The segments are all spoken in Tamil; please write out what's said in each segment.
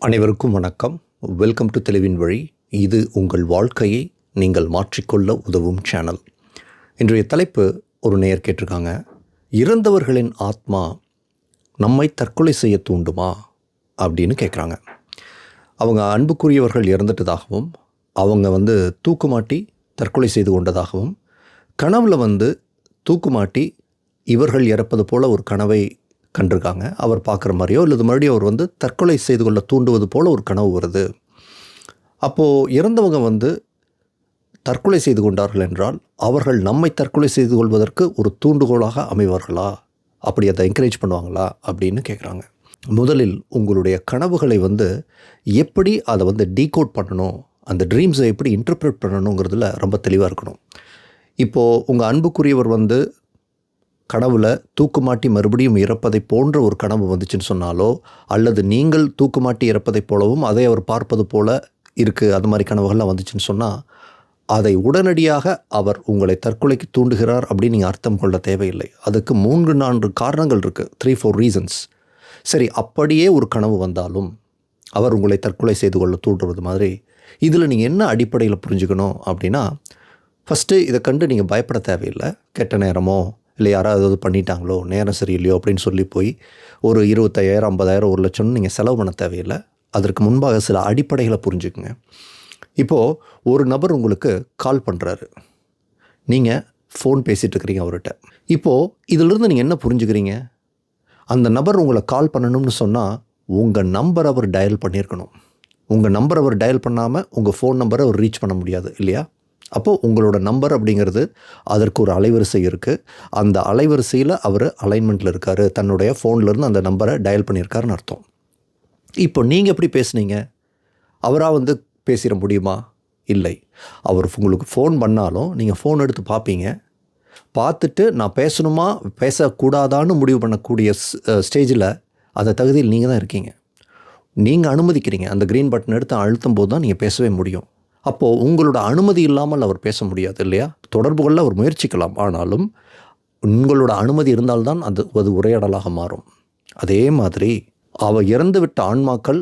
அனைவருக்கும் வணக்கம். வெல்கம் டு தெளிவின் வழி இது உங்கள் வாழ்க்கையை நீங்கள் மாற்றிக்கொள்ள உதவும் சேனல் இன்றைய தலைப்பு ஒரு நேயர் கேட்டிருக்காங்க. இறந்தவர்களின் ஆத்மா நம்மை தற்கொலை செய்ய தூண்டுமா? அப்படின்னு கேட்குறாங்க. அவங்க அன்புக்குரியவர்கள் இறந்துட்டதாகவும் அவங்க வந்து தூக்குமாட்டி தற்கொலை செய்து கொண்டதாகவும் கனவில் வந்து தூக்குமாட்டி இவர்கள் இறப்பது போல ஒரு கனவை கண்டிருக்காங்க. அவர் பார்க்குற மாதிரியோ இல்லை மறுபடியும் அவர் வந்து தற்கொலை செய்து கொள்ள தூண்டுவது போல் ஒரு கனவு வருது. அப்போது இறந்தவங்க வந்து தற்கொலை செய்து கொண்டார்கள் என்றால் அவர்கள் நம்மை தற்கொலை செய்து கொள்வதற்கு ஒரு தூண்டுகோலாக அமைவார்களா? அப்படி அதை என்கரேஜ் பண்ணுவாங்களா? அப்படின்னு கேட்குறாங்க முதலில் உங்களுடைய கனவுகளை வந்து எப்படி அதை வந்து டீகோட் பண்ணணும்? அந்த ட்ரீம்ஸை எப்படி இன்டர்பிரட் பண்ணணுங்கிறதுல ரொம்ப தெளிவாக இருக்கணும். இப்போது உங்கள் அன்புக்குரியவர் வந்து கனவுல தூக்குமாட்டி மறுபடியும் இறப்பதை போன்ற ஒரு கனவு வந்துச்சுன்னு சொன்னாலோ அல்லது நீங்கள் தூக்குமாட்டி இறப்பதைப் போலவும் அதை அவர் பார்ப்பது போல இருக்குது அது மாதிரி கனவுகள்லாம் வந்துச்சுன்னு சொன்னால் அதை உடனடியாக அவர் உங்களை தற்கொலைக்கு தூண்டுகிறார் அப்படின்னு நீங்கள் அர்த்தம் கொள்ள தேவையில்லை. அதுக்கு மூன்று நான்கு காரணங்கள் இருக்குது த்ரீ ஃபோர் ரீசன்ஸ் சரி அப்படியே ஒரு கனவு வந்தாலும் அவர் உங்களை தற்கொலை செய்து கொள்ள தூண்டுறது மாதிரி இதில் நீங்கள் என்ன அடிப்படையில் புரிஞ்சுக்கணும் அப்படின்னா ஃபஸ்ட்டு இதை கண்டு நீங்கள் பயப்பட தேவையில்லை. கெட்ட நேரமோ இல்லை யாராவது ஏதாவது பண்ணிட்டாங்களோ நேரம் சரியில்லையோ அப்படின்னு சொல்லி போய் ஒரு இருபத்தாயிரம் ஐம்பதாயிரம் ஒரு லட்சம்னு நீங்கள் செலவு பண்ண தேவையில்லை. அதற்கு முன்பாக சில அடிப்படைகளை புரிஞ்சுக்குங்க. இப்போது ஒரு நபர் உங்களுக்கு கால் பண்ணுறாரு நீங்கள் ஃபோன் பேசிகிட்டு இருக்கிறீங்க அவர்கிட்ட. இப்போது இதிலிருந்து நீங்கள் என்ன புரிஞ்சுக்கிறீங்க? அந்த நபர் உங்களை கால் பண்ணணும்னு சொன்னால் உங்கள் நம்பர் அவர் டயல் பண்ணியிருக்கணும். உங்கள் நம்பர் அவர் டயல் பண்ணாமல் உங்கள் ஃபோன் நம்பரை அவர் ரீச் பண்ண முடியாது இல்லையா? அப்போது உங்களோட நம்பர் அப்படிங்கிறது அதற்கு ஒரு அலைவரிசை இருக்குது அந்த அலைவரிசையில் அவர் அலைன்மெண்ட்டில் இருக்கார். தன்னுடைய ஃபோன்லேருந்து அந்த நம்பரை டயல் பண்ணியிருக்காருன்னு அர்த்தம். இப்போ நீங்கள் எப்படி பேசுனீங்க? அவராக வந்து பேசிட முடியுமா? இல்லை. அவர் உங்களுக்கு ஃபோன் பண்ணாலும் நீங்கள் ஃபோன் எடுத்து பார்ப்பீங்க பார்த்துட்டு நான் பேசணுமா? பேசக்கூடாதான்னு முடிவு பண்ணக்கூடிய ஸ்டேஜில் அந்த தகுதியில் நீங்கள் தான் இருக்கீங்க. நீங்கள் அனுமதிக்கிறீங்க. அந்த க்ரீன் பட்டன் எடுத்து அழுத்தும் போது தான் நீங்கள் பேசவே முடியும். அப்போது உங்களோட அனுமதி இல்லாமல் அவர் பேச முடியாது இல்லையா? தொடர்பு கொள்ள அவர் முயற்சிக்கலாம். ஆனாலும் உங்களோட அனுமதி இருந்தால்தான் அது அது உரையாடலாக மாறும். அதே மாதிரி அவர் இறந்துவிட்ட ஆன்மாக்கள்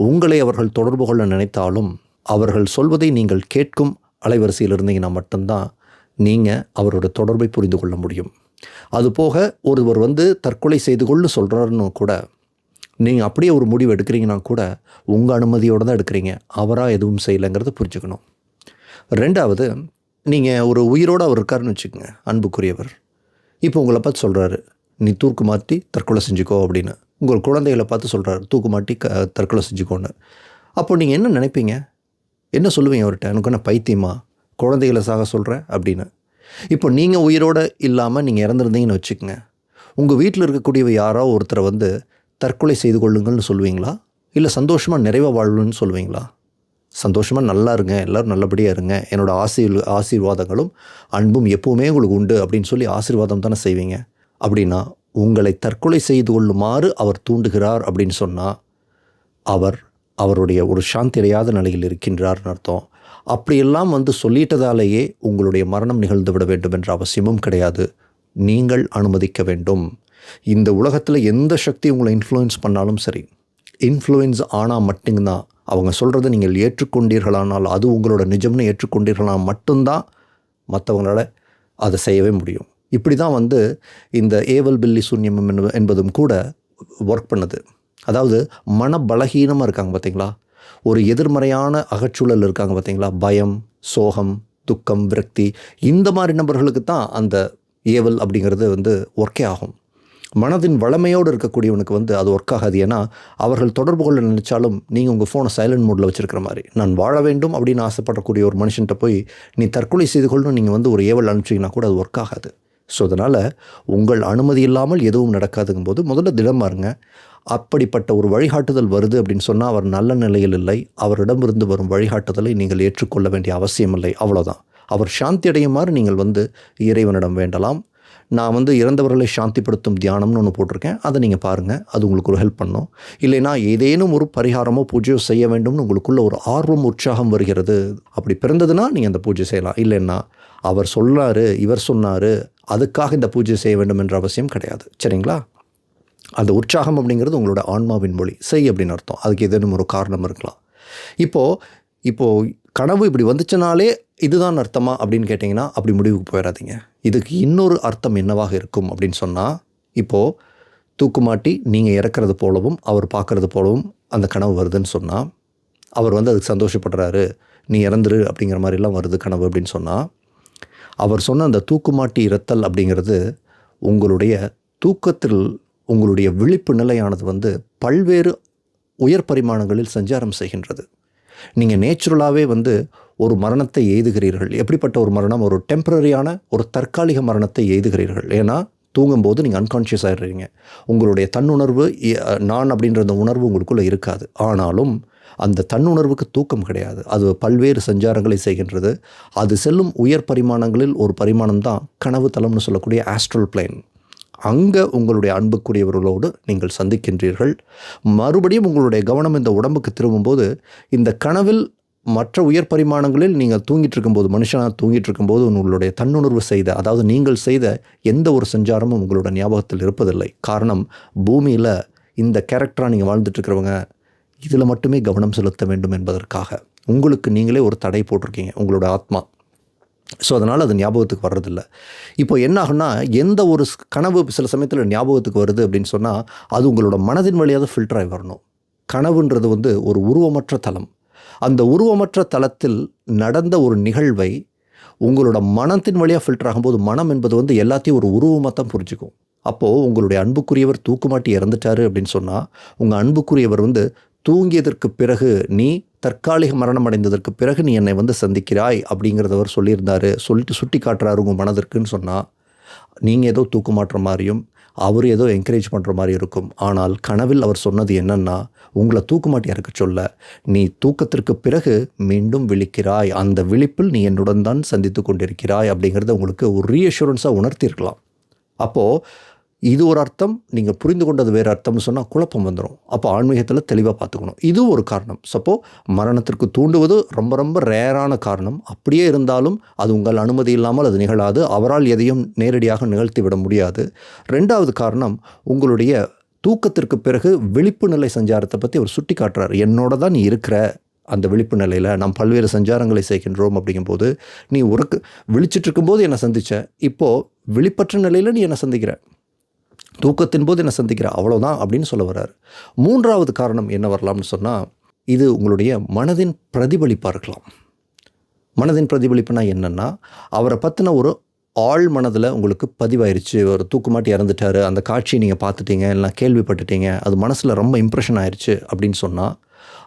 உங்களை அவர்கள் தொடர்பு கொள்ள நினைத்தாலும் அவர்கள் சொல்வதை நீங்கள் கேட்கும் அலைவரிசையில் இருந்தீங்கன்னா மட்டும்தான் நீங்கள் அவரோட தொடர்பை புரிந்து கொள்ள முடியும். அதுபோக ஒருவர் வந்து தற்கொலை செய்து கொள்ளு சொல்கிறாருன்னு கூட நீங்கள் அப்படியே ஒரு முடிவு எடுக்கிறீங்கன்னா கூட உங்கள் அனுமதியோடு தான் எடுக்கிறீங்க. அவராக எதுவும் செய்யலைங்கிறத புரிஞ்சுக்கணும். ரெண்டாவது நீங்கள் ஒரு உயிரோடு அவர் இருக்காருன்னு வச்சுக்கோங்க அன்புக்குரியவர். இப்போ உங்களை பார்த்து சொல்கிறாரு நீ தூக்கு மாற்றி தற்கொலை செஞ்சுக்கோ அப்படின்னு. உங்கள் குழந்தைகளை பார்த்து சொல்கிறாரு தூக்கு மாட்டி க தற்கொலை செஞ்சுக்கோன்னு. அப்போ நீங்கள் என்ன நினைப்பீங்க? என்ன சொல்லுவீங்க அவர்கிட்ட? எனக்கு என்ன பைத்தியமா? குழந்தைகளை சாக சொல்கிறேன் அப்படின்னு. இப்போ நீங்கள் உயிரோடு இல்லாமல் நீங்கள் இறந்துருந்தீங்கன்னு வச்சுக்கோங்க. உங்கள் வீட்டில் இருக்கக்கூடியவ யாரோ ஒருத்தரை வந்து தற்கொலை செய்து கொள்ளுங்கள்னு சொல்லுவீங்களா? இல்லை சந்தோஷமாக நிறைவாக வாழணும்னு சொல்லுவீங்களா? சந்தோஷமாக நல்லா இருங்க எல்லோரும் நல்லபடியாக இருங்க. என்னோடய ஆசீர் ஆசீர்வாதங்களும் அன்பும் எப்போவுமே உங்களுக்கு உண்டு அப்படின்னு சொல்லி ஆசீர்வாதம் தானே செய்வீங்க. அப்படின்னா உங்களை தற்கொலை செய்து கொள்ளுமாறு அவர் தூண்டுகிறார் அப்படின்னு சொன்னால் அவர் அவருடைய ஒரு சாந்தி அடையாத நிலையில் இருக்கின்றார்னு அர்த்தம். அப்படியெல்லாம் வந்து சொல்லிட்டதாலேயே உங்களுடைய மரணம் நிகழ்ந்து விட வேண்டும் என்ற அவசியமும் கிடையாது. நீங்கள் அனுமதிக்க வேண்டும். இந்த உலகத்தில் எந்த சக்தி உங்களை இன்ஃப்ளூயன்ஸ் பண்ணாலும் சரி இன்ஃப்ளூயன்ஸ் ஆனால் மட்டும்தான். அவங்க சொல்கிறத நீங்கள் ஏற்றுக்கொண்டீர்களானால் அது உங்களோட நிஜம்னு ஏற்றுக்கொண்டீர்களானால் மட்டும்தான் மற்றவங்களால அதை செய்யவே முடியும். இப்படி தான் வந்து இந்த ஏவல் பில்லி சூன்யம் என்பதும் கூட ஒர்க் பண்ணுது. அதாவது மன பலகீனமாக இருக்காங்க பார்த்தீங்களா ஒரு எதிர்மறையான அகச்சூழல் இருக்காங்க பார்த்தீங்களா பயம் சோகம் துக்கம் விரக்தி இந்த மாதிரி நபர்களுக்கு தான் அந்த ஏவல் அப்படிங்கிறது வந்து ஒர்க்கே ஆகும். மனதின் வளமையோடு இருக்கக்கூடியவனுக்கு வந்து அது ஒர்க் ஆகாது. ஏன்னா அவர்கள் தொடர்பு கொள்ள நினச்சாலும் நீங்கள் உங்கள் ஃபோனை சைலண்ட் மோடில் வச்சுருக்கிற மாதிரி. நான் வாழ வேண்டும் அப்படின்னு ஆசைப்படக்கூடிய ஒரு மனுஷன்ட்ட போய் நீ தற்கொலை செய்து கொள்ளணும் நீங்கள் வந்து ஒரு ஏவல் அனுப்பிச்சிங்கன்னா கூட அது ஒர்க் ஆகாது. ஸோ அதனால் உங்கள் அனுமதி இல்லாமல் எதுவும் நடக்காதுங்கும் போது முதல்ல திடம் பாருங்க அப்படிப்பட்ட ஒரு வழிகாட்டுதல் வருது அப்படின்னு சொன்னால் அவர் நல்ல நிலையில் இல்லை. அவரிடமிருந்து வரும் வழிகாட்டுதலை நீங்கள் ஏற்றுக்கொள்ள வேண்டிய அவசியமில்லை. அவ்வளோதான் அவர் சாந்தி அடையுமாறு நீங்கள் வந்து இறைவனிடம் வேண்டலாம். நான் வந்து இறந்தவர்களை சாந்திப்படுத்தும் தியானம்னு ஒன்று போட்டிருக்கேன். அதை நீங்கள் பாருங்கள் அது உங்களுக்கு ஒரு ஹெல்ப் பண்ணும். இல்லைனா ஏதேனும் ஒரு பரிகாரமோ பூஜையோ செய்ய வேண்டும்னு உங்களுக்குள்ள ஒரு ஆர்வம் உற்சாகம் வருகிறது. அப்படி பிறந்ததுன்னா நீங்கள் அந்த பூஜை செய்யலாம். இல்லைன்னா அவர் சொன்னார் இவர் சொன்னார் அதுக்காக இந்த பூஜை செய்ய வேண்டும் என்ற அவசியம் கிடையாது. சரிங்களா? அந்த உற்சாகம் அப்படிங்கிறது உங்களோட ஆன்மாவின் மொழி. செய் அப்படின்னு அர்த்தம். அதுக்கு ஏதேனும் ஒரு காரணம் இருக்கலாம். இப்போது இப்போது கனவு இப்படி வந்துச்சுனாலே இதுதான் அர்த்தமா அப்படின்னு கேட்டிங்கன்னா அப்படி முடிவுக்கு போயிடாதீங்க இதுக்கு இன்னொரு அர்த்தம் என்னவாக இருக்கும் அப்படின்னு சொன்னால் இப்போது தூக்குமாட்டி நீங்கள் இறக்குறது போலவும் அவர் பார்க்குறது போலவும் அந்த கனவு வருதுன்னு சொன்னால் அவர் வந்து அதுக்கு சந்தோஷப்படுறாரு நீ இறந்துரு அப்படிங்கிற மாதிரிலாம் வருது கனவு அப்படின்னு சொன்னால் அவர் சொன்ன அந்த தூக்குமாட்டி இறத்தல் அப்படிங்கிறது உங்களுடைய தூக்கத்தில் உங்களுடைய விழிப்பு நிலையானது வந்து பல்வேறு உயர் பரிமாணங்களில் சஞ்சாரம் செய்கின்றது. நீங்கள் நேச்சுரலாகவே வந்து ஒரு மரணத்தை எய்துகிறீர்கள். எப்படிப்பட்ட ஒரு மரணம்? ஒரு டெம்பரரியான ஒரு தற்காலிக மரணத்தை எய்துகிறீர்கள். ஏன்னா தூங்கும்போது நீங்கள் அன்கான்ஷியஸ் ஆகிடுறீங்க உங்களுடைய தன்னுணர்வு நான் அப்படின்ற அந்த உணர்வு உங்களுக்குள்ளே இருக்காது. ஆனாலும் அந்த தன்னுணர்வுக்கு தூக்கம் கிடையாது. அது பல்வேறு சஞ்சாரங்களை செய்கின்றது. அது செல்லும் உயர் பரிமாணங்களில் ஒரு பரிமாணம் தான் கனவு தளம்னு சொல்லக்கூடிய ஆஸ்ட்ரல் பிளேன் அங்கே உங்களுடைய அன்புக்குரியவர்களோடு நீங்கள் சந்திக்கின்றீர்கள். மறுபடியும் உங்களுடைய கவனம் இந்த உடம்புக்கு திரும்பும்போது இந்த கனவில் மற்ற உயர் பரிமாணங்களில் நீங்கள் தூங்கிட்டு இருக்கும்போது மனுஷனாக தூங்கிட்டு இருக்கும்போது உங்களுடைய தன்னுணர்வு செய்த அதாவது நீங்கள் செய்த எந்த ஒரு சஞ்சாரமும் உங்களோட ஞாபகத்தில் இருப்பதில்லை. காரணம் பூமியில் இந்த கேரக்டராக நீங்கள் வாழ்ந்துட்டுருக்கிறவங்க இதில் மட்டுமே கவனம் செலுத்த வேண்டும் என்பதற்காக. உங்களுக்கு நீங்களே ஒரு தடை போட்டிருக்கீங்க உங்களோட ஆத்மா. ஸோ அதனால் அது ஞாபகத்துக்கு வர்றதில்ல. இப்போ என்ன எந்த ஒரு ஸ்- கனவு சில சமயத்தில் ஞாபகத்துக்கு வருது அப்படின்னு சொன்னால் அது உங்களோட மனதின் வழியாக ஃபில்டர் ஆகி வரணும். கனவுன்றது வந்து ஒரு உருவமற்ற தலம் அந்த உருவமற்ற தளத்தில் நடந்த ஒரு நிகழ்வை உங்களோட மனத்தின் வழியாக ஃபில்டர் ஆகும்போது மனம் என்பது வந்து எல்லாத்தையும் ஒரு உருவமாக தான் புரிஞ்சுக்கும். அப்போது உங்களுடைய அன்புக்குரியவர் தூக்குமாட்டி இறந்துட்டாரு அப்படின்னு சொன்னால் உங்கள் அன்புக்குரியவர் வந்து தூங்கியதற்கு பிறகு நீ தற்காலிக மரணம் அடைந்ததற்கு பிறகு நீ என்னை வந்து சந்திக்கிறாய் அப்படிங்கிறத அவர் சொல்லிட்டு சுட்டி காட்டுறாரு உங்கள் மனதிற்குன்னு சொன்னால் நீங்கள் ஏதோ தூக்கு மாட்டுற மாதிரியும் அவர் ஏதோ என்கரேஜ் பண்ணுற மாதிரி இருக்கும். ஆனால் கனவில் அவர் சொன்னது என்னென்னா உங்களை தூக்குமாட்டி இருக்க சொல்ல நீ தூக்கத்திற்கு பிறகு மீண்டும் விழிக்கிறாய். அந்த விழிப்பில் நீ என்னுடன் தான் சந்தித்து கொண்டிருக்கிறாய் அப்படிங்கிறத உங்களுக்கு ஒரு ரீஅஷூரன்ஸாக உணர்த்தியிருக்கலாம். அப்போது இது ஒரு அர்த்தம் நீங்கள் புரிந்து கொண்டது வேறு அர்த்தம்னு சொன்னால் குழப்பம் வந்துடும். அப்போ ஆன்மீகத்தில் தெளிவாக பார்த்துக்கணும். இது ஒரு காரணம். சப்போ மரணத்திற்கு தூண்டுவது ரொம்ப ரொம்ப ரேரான காரணம். அப்படியே இருந்தாலும் அது உங்கள் அனுமதி இல்லாமல் அது நிகழாது. அவரால் எதையும் நேரடியாக நிகழ்த்தி விட முடியாது. ரெண்டாவது காரணம் உங்களுடைய தூக்கத்திற்கு பிறகு விழிப்பு நிலை சஞ்சாரத்தை பற்றி அவர் சுட்டி காட்டுறார். என்னோட தான் நீ இருக்கிற. அந்த விழிப்பு நிலையில் நாம் பல்வேறு சஞ்சாரங்களை செய்கின்றோம் அப்படிங்கும்போது நீ உறக்கு விழிச்சிட்டு இருக்கும்போது என்னை சந்திச்ச? இப்போது விழிப்பற்ற நிலையில் நீ என்னை சந்திக்கிற? தூக்கத்தின் போது என்ன சந்திக்கிற அவ்வளோதான் அப்படின்னு சொல்ல வர்றாரு. மூன்றாவது காரணம் என்ன வரலாம்னு சொன்னால் இது உங்களுடைய மனதின் பிரதிபலிப்பாக இருக்கலாம் மனதின் பிரதிபலிப்புனா என்னென்னா அவரை பற்றின ஒரு ஆழ் மனதில் உங்களுக்கு பதிவாயிருச்சு. ஒரு தூக்குமாட்டி இறந்துட்டாரு. அந்த காட்சியை நீங்கள் பார்த்துட்டீங்க இல்லை கேள்விப்பட்டுட்டீங்க அது மனசில் ரொம்ப இம்ப்ரெஷன் ஆயிடுச்சு அப்படின்னு சொன்னால்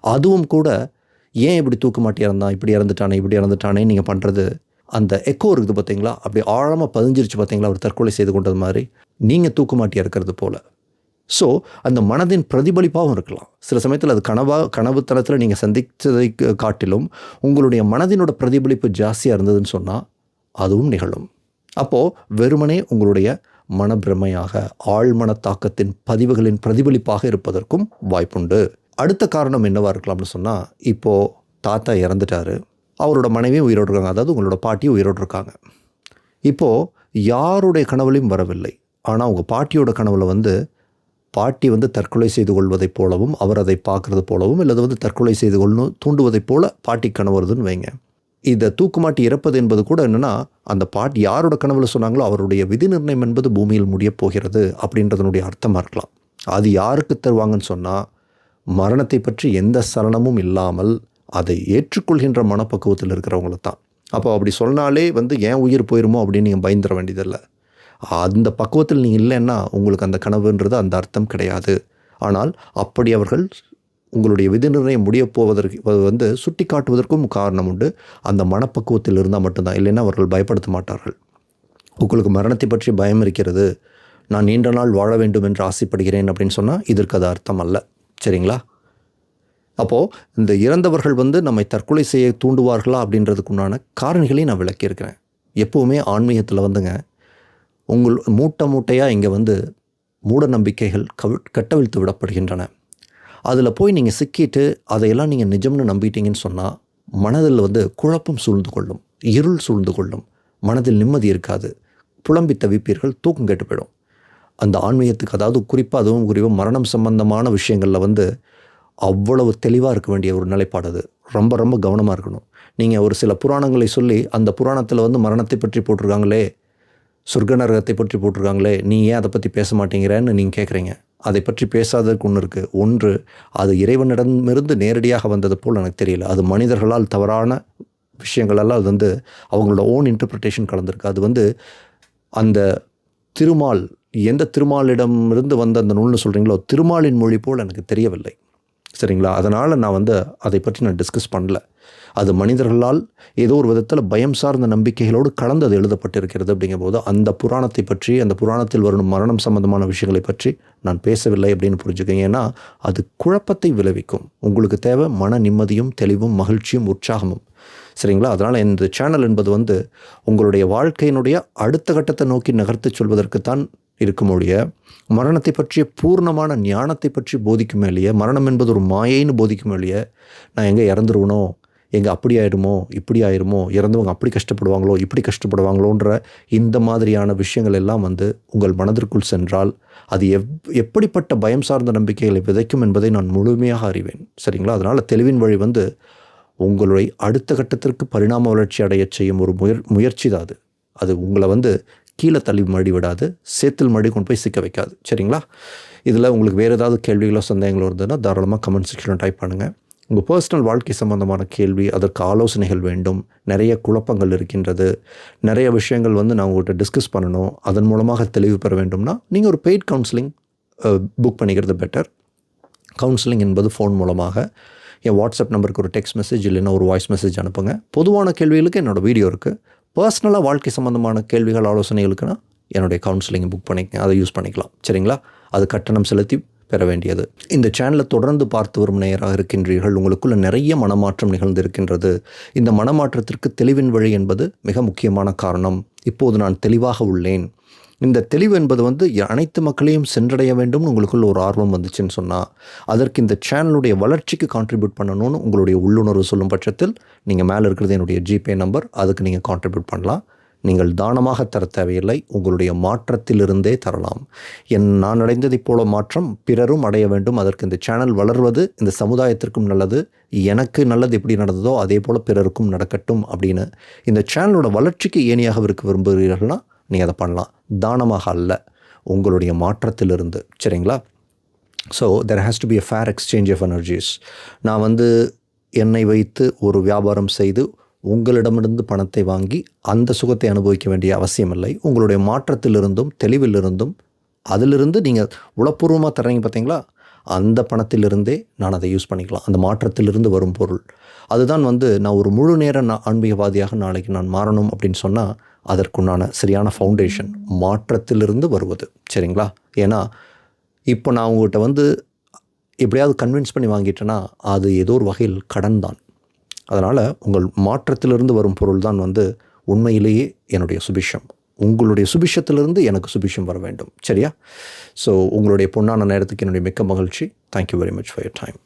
அதுவும் கூட ஏன் இப்படி தூக்குமாட்டி இறந்தான்? இப்படி இறந்துட்டானே? இப்படி இறந்துட்டானே நீங்கள் பண்ணுறது அந்த எக்கோ இருக்குது பார்த்தீங்களா? அப்படி ஆழமாக பதிஞ்சிருச்சு பார்த்தீங்களா? அவர் தற்கொலை செய்து கொண்டது மாதிரி. நீங்கள் தூக்குமாட்டி இருக்கிறது போல். ஸோ அந்த மனதின் பிரதிபலிப்பாகவும் இருக்கலாம். சில சமயத்தில் அது கனவாக கனவுத்தனத்தில் நீங்கள் சந்தித்ததை காட்டிலும் உங்களுடைய மனதினோட பிரதிபலிப்பு ஜாஸ்தியாக இருந்ததுன்னு சொன்னால் அதுவும் நிகழும். அப்போது வெறுமனே உங்களுடைய மனப்பிரமையாக ஆழ்மன தாக்கத்தின் பதிவுகளின் பிரதிபலிப்பாக இருப்பதற்கும் வாய்ப்புண்டு. அடுத்த காரணம் என்னவாக இருக்கலாம்னு சொன்னால் இப்போது தாத்தா இறந்துட்டாரு. அவரோட மனைவியும் உயிரோடு இருக்காங்க அதாவது உங்களோட பாட்டியும் உயிரோடு இருக்காங்க இப்போது யாருடைய கனவுலையும் வரவில்லை. ஆனால் உங்கள் பாட்டியோட கனவில் வந்து பாட்டி வந்து தற்கொலை செய்து கொள்வதைப் போலவும் அவர் அதை பார்க்குறது போலவும் இல்லை வந்து தற்கொலை செய்து கொள்ளணும் தூண்டுவதைப் போல பாட்டி கனவு வருதுன்னு வைங்க. இதை தூக்குமாட்டி இறப்பது என்பது கூட என்னென்னா அந்த பாட்டி யாரோட கனவில் சொன்னாங்களோ அவருடைய விதி நிர்ணயம் என்பது பூமியில் முடியப் போகிறது அப்படின்றதனுடைய அர்த்தமாக இருக்கலாம். அது யாருக்கு தருவாங்கன்னு சொன்னால் மரணத்தை பற்றி எந்த சலனமும் இல்லாமல் அதை ஏற்றுக்கொள்கின்ற மனப்பக்குவத்தில் இருக்கிறவங்கள தான். அப்போ அப்படி சொன்னாலே வந்து ஏன் உயிர் போயிருமோ அப்படின்னு நீங்கள் பயந்துட வேண்டியதில்லை. அந்த பக்குவத்தில் நீங்கள் இல்லைன்னா உங்களுக்கு அந்த கனவுன்றது அந்த அர்த்தம் கிடையாது. ஆனால் அப்படி அவர்கள் உங்களுடைய விதி நிர்ணயம் முடியப் போவதற்கு அது வந்து சுட்டி காட்டுவதற்கும் காரணம் உண்டு. அந்த மனப்பக்குவத்தில் இருந்தால் மட்டும்தான். இல்லைன்னா அவர்கள் பயப்படுத்த மாட்டார்கள். உங்களுக்கு மரணத்தை பற்றி பயம் இருக்கிறது. நான் நீண்ட நாள் வாழ வேண்டும் என்று ஆசைப்படுகிறேன் அப்படின்னு சொன்னால் இதற்கு அது அர்த்தம் அல்ல. சரிங்களா? அப்போது இந்த இறந்தவர்கள் வந்து நம்மை தற்கொலை செய்ய தூண்டுவார்களா அப்படின்றதுக்கு உண்டான காரணிகளையும் நான் விளக்கியிருக்கிறேன். எப்போவுமே ஆன்மீகத்தில் வந்துங்க உங்கள் மூட்டை மூட்டையாக இங்கே வந்து மூட நம்பிக்கைகள் கவி கட்டவிழ்த்து விடப்படுகின்றன. அதில் போய் நீங்கள் சிக்கிட்டு அதையெல்லாம் நீங்கள் நிஜம்னு நம்பிட்டீங்கன்னு சொன்னால் மனதில் வந்து குழப்பம் சூழ்ந்து கொள்ளும் இருள் சூழ்ந்து கொள்ளும் மனதில் நிம்மதி இருக்காது புலம்பி தவிப்பீர்கள் தூக்கம் கெட்டு போயிடும். அந்த ஆன்மீகத்துக்கு அதாவது குறிப்பாக அதுவும் குறிப்பாக மரணம் சம்பந்தமான விஷயங்களில் வந்து அவ்வளவு தெளிவாக இருக்க வேண்டிய ஒரு நிலைப்பாடு அது. ரொம்ப ரொம்ப கவனமாக இருக்கணும். நீங்கள் ஒரு சில புராணங்களை சொல்லி அந்த புராணத்தில் வந்து மரணத்தை பற்றி போட்டிருக்காங்களே சொர்க்க நரகத்தை பற்றி போட்டிருக்காங்களே நீ ஏன் அதை பற்றி பேச மாட்டேங்கிறேன்னு நீங்கள் கேட்குறீங்க அதை பற்றி பேசாததற்கு ஒன்று இருக்குது ஒன்று அது இறைவனிடமிருந்து நேரடியாக வந்தது போல் எனக்கு தெரியல. அது மனிதர்களால் தவறான விஷயங்களெல்லாம் அது வந்து அவங்களோட ஓன் இன்டர்பிரிட்டேஷன் கலந்துருக்கு. அது வந்து அந்த திருமால் எந்த திருமாலிடமிருந்து வந்த அந்த நூல்னு சொல்கிறீங்களோ திருமாலின் மொழி போல் எனக்கு தெரியவில்லை. சரிங்களா? அதனால் நான் வந்து அதை பற்றி நான் டிஸ்கஸ் பண்ணல. அது மனிதர்களால் ஏதோ ஒரு விதத்தில் பயம் சார்ந்த நம்பிக்கைகளோடு கலந்து அது எழுதப்பட்டிருக்கிறது அப்படிங்கும்போது அந்த புராணத்தை பற்றி அந்த புராணத்தில் வரும் மரணம் சம்பந்தமான விஷயங்களை பற்றி நான் பேசவில்லை அப்படின்னு புரிஞ்சுக்கங்க. ஏன்னா அது குழப்பத்தை விளைவிக்கும். உங்களுக்கு தேவை மன நிம்மதியும் தெளிவும் மகிழ்ச்சியும் உற்சாகமும். சரிங்களா? அதனால் இந்த சேனல் என்பது வந்து உங்களுடைய வாழ்க்கையினுடைய அடுத்த கட்டத்தை நோக்கி நகர்த்து சொல்வதற்குத்தான் இருக்கும் ஒழிய மரணத்தை பற்றிய பூர்ணமான ஞானத்தை பற்றி போதிக்குமே இல்லையே மரணம் என்பது ஒரு மாயைன்னு போதிக்குமே இல்லையே நான் எங்கே இறந்துருவனோ எங்கே அப்படி ஆயிடுமோ இப்படி ஆயிடுமோ இறந்தவங்க அப்படி கஷ்டப்படுவாங்களோ இப்படி கஷ்டப்படுவாங்களோன்ற இந்த மாதிரியான விஷயங்கள் எல்லாம் வந்து உங்கள் மனதிற்குள் சென்றால் அது எவ் எப்படிப்பட்ட பயம் சார்ந்த நம்பிக்கைகளை விதைக்கும் என்பதை நான் முழுமையாக அறிவேன். சரிங்களா? அதனால் தெளிவின் வழி வந்து உங்களுடைய அடுத்த கட்டத்திற்கு பரிணாம வளர்ச்சி அடையச் செய்யும் ஒரு முயற் முயற்சி தான் அது. அது உங்களை வந்து கீழே தள்ளி மடி விடாது சேத்தில் மடி கொண்டு போய் சிக்க வைக்காது. சரிங்களா? இதில் உங்களுக்கு வேறு ஏதாவது கேள்விகளோ சந்தேகங்களோ இருந்ததுன்னா தாராளமாக கமெண்ட் செக்ஷனில் டைப் பண்ணுங்கள் உங்கள் பர்சனல் வாழ்க்கை சம்பந்தமான கேள்வி அதற்கு ஆலோசனைகள் வேண்டும். நிறைய குழப்பங்கள் இருக்கின்றது. நிறைய விஷயங்கள் வந்து நான் உங்கள்கிட்ட டிஸ்கஸ் பண்ணணும். அதன் மூலமாக தெளிவு பெற வேண்டும்னா நீங்கள் ஒரு பெய்ட் கவுன்சிலிங் புக் பண்ணிக்கிறது பெட்டர் கவுன்சிலிங் என்பது ஃபோன் மூலமாக என் வாட்ஸ்அப் நம்பருக்கு ஒரு டெக்ஸ்ட் மெசேஜ் இல்லைன்னா ஒரு வாய்ஸ் மெசேஜ் அனுப்புங்க. பொதுவான கேள்விகளுக்கு என்னோடய வீடியோ இருக்குது பர்சனலாக வாழ்க்கை சம்மந்தமான கேள்விகள் ஆலோசனைகளுக்குன்னா என்னுடைய கவுன்சிலிங் புக் பண்ணி அதை யூஸ் பண்ணிக்கலாம். சரிங்களா? அது கட்டணம் செலுத்தி பெற வேண்டியது. இந்த சேனலை தொடர்ந்து பார்த்து வரும் நேராக இருக்கின்றீர்கள். உங்களுக்குள்ள நிறைய மனமாற்றம் நிகழ்ந்திருக்கின்றது. இந்த மனமாற்றத்திற்கு தெளிவின் வழி என்பது மிக முக்கியமான காரணம். இப்போது நான் தெளிவாக உள்ளேன். இந்த தெளிவு என்பது வந்து அனைத்து மக்களையும் சென்றடைய வேண்டும்னு உங்களுக்குள்ள ஒரு ஆர்வம் வந்துச்சுன்னு சொன்னால் அதற்கு இந்த சேனலுடைய வளர்ச்சிக்கு கான்ட்ரிபியூட் பண்ணணும்னு உங்களுடைய உள்ளுணர்வு சொல்லும் பட்சத்தில் நீங்கள் மேலே இருக்கிறது என்னுடைய ஜிபே நம்பர் அதுக்கு நீங்கள் கான்ட்ரிபியூட் பண்ணலாம். நீங்கள் தானமாக தர தேவையில்லை உங்களுடைய மாற்றத்திலிருந்தே தரலாம். என் நான் அடைந்ததைப் போல மாற்றம் பிறரும் அடைய வேண்டும். அதற்கு இந்த சேனல் வளர்வது இந்த சமுதாயத்திற்கும் நல்லது. எனக்கு நல்லது எப்படி நடந்ததோ அதே போல் பிறருக்கும் நடக்கட்டும் அப்படின்னு. இந்த சேனலோட வளர்ச்சிக்கு ஏனியாக இருக்க விரும்புகிறீர்கள்னா நீங்கள் அதை பண்ணலாம். தானமாக அல்ல உங்களுடைய மாற்றத்திலிருந்து. சரிங்களா? So there has to be a fair exchange of energies நான் வந்து என்னை வைத்து ஒரு வியாபாரம் செய்து உங்களிடமிருந்து பணத்தை வாங்கி அந்த சுகத்தை அனுபவிக்க வேண்டிய அவசியமில்லை. உங்களுடைய மாற்றத்திலிருந்தும் தெளிவிலிருந்தும் அதிலிருந்து நீங்கள் உளப்பூர்வமாக தர்றீங்க பார்த்தீங்களா அந்த பணத்திலிருந்தே நான் அதை யூஸ் பண்ணிக்கலாம். அந்த மாற்றத்திலிருந்து வரும் பொருள். அதுதான் வந்து நான் ஒரு முழு நேர நான் ஆன்மீகவாதியாக நாளைக்கு நான் மாறணும் அப்படின்னு சொன்னால் அதற்குண்டான சரியான ஃபவுண்டேஷன் மாற்றத்திலிருந்து வருவது. சரிங்களா? ஏன்னா இப்போ நான் உங்கள்கிட்ட வந்து எப்படியாவது கன்வின்ஸ் பண்ணி வாங்கிட்டேன்னா அது ஏதோ ஒரு வகையில் கடன் தான். அதனால் உங்கள் மாற்றத்திலிருந்து வரும் பொருள் தான் வந்து உண்மையிலேயே என்னுடைய சுபிஷம். உங்களுடைய சுபிஷத்திலிருந்து எனக்கு சுபிஷம் வர வேண்டும். சரியா? ஸோ உங்களுடைய பொன்னான நேரத்துக்கு என்னுடைய மிக்க மகிழ்ச்சி. Thank you very much for your time